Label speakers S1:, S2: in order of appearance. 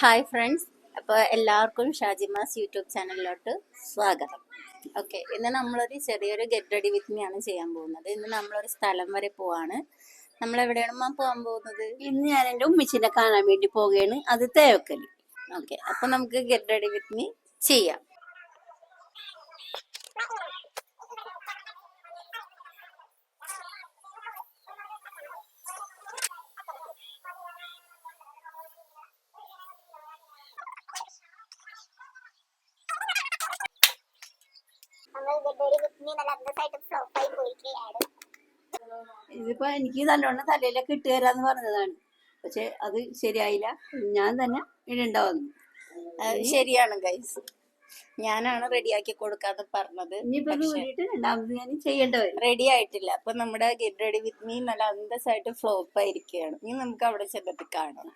S1: Hi friends അപ്പോൾ എല്ലാവർക്കും ഷാജിമാസ് YouTube ചാനലിലോട്ട് സ്വാഗതം. ഓക്കെ ഇന്ന് നമ്മളൊരു ചെറിയൊരു ഗെറ്റ് റെഡി വിത്ത് മീ ആണ് ചെയ്യാൻ പോകുന്നത്. ഇന്ന് നമ്മളൊരു സ്ഥലം വരെ പോവാണ്. നമ്മൾ എവിടെയാണ് മാം പോകാൻ പോകുന്നത്?
S2: ഇന്ന് ഞാൻ എന്റെ ഉമ്മച്ചിനെ കാണാൻ വേണ്ടി പോവുകയാണ്. അത് തേവക്കൽ.
S1: ഓക്കെ അപ്പോൾ നമുക്ക് ഗെറ്റ് റെഡി വിത്ത് മീ ചെയ്യാം
S3: നമ്മൾ ഗഡ്ഡോടി വിസ്മി നല്ല അന്തസ്സായിട്ട് ഫ്ലോപ്പ് ആയി പോയിരിക്കുകയാണ്
S2: ഇതിപ്പോ എനിക്ക് നല്ലോണം തലയിലൊക്കെ ഇട്ട് തരാന്ന് പറഞ്ഞതാണ്. പക്ഷെ അത് ശരിയായില്ല. ഞാൻ തന്നെ ഇടുണ്ടാവുന്നു.
S1: അത് ശരിയാണ് ഗൈസ് ഞാനാണ് റെഡിയാക്കി കൊടുക്കാന്ന് പറഞ്ഞത്. റെഡി ആയിട്ടില്ല. അപ്പൊ നമ്മുടെ ഗെറ്റ് റെഡി വിത്ത് മീ നല്ല അന്തസ്സായിട്ട് ഫ്ലോപ്പ് ആയിരിക്കുകയാണ് ഇനി നമുക്ക് അവിടെ ചെന്നിട്ട് കാണാം.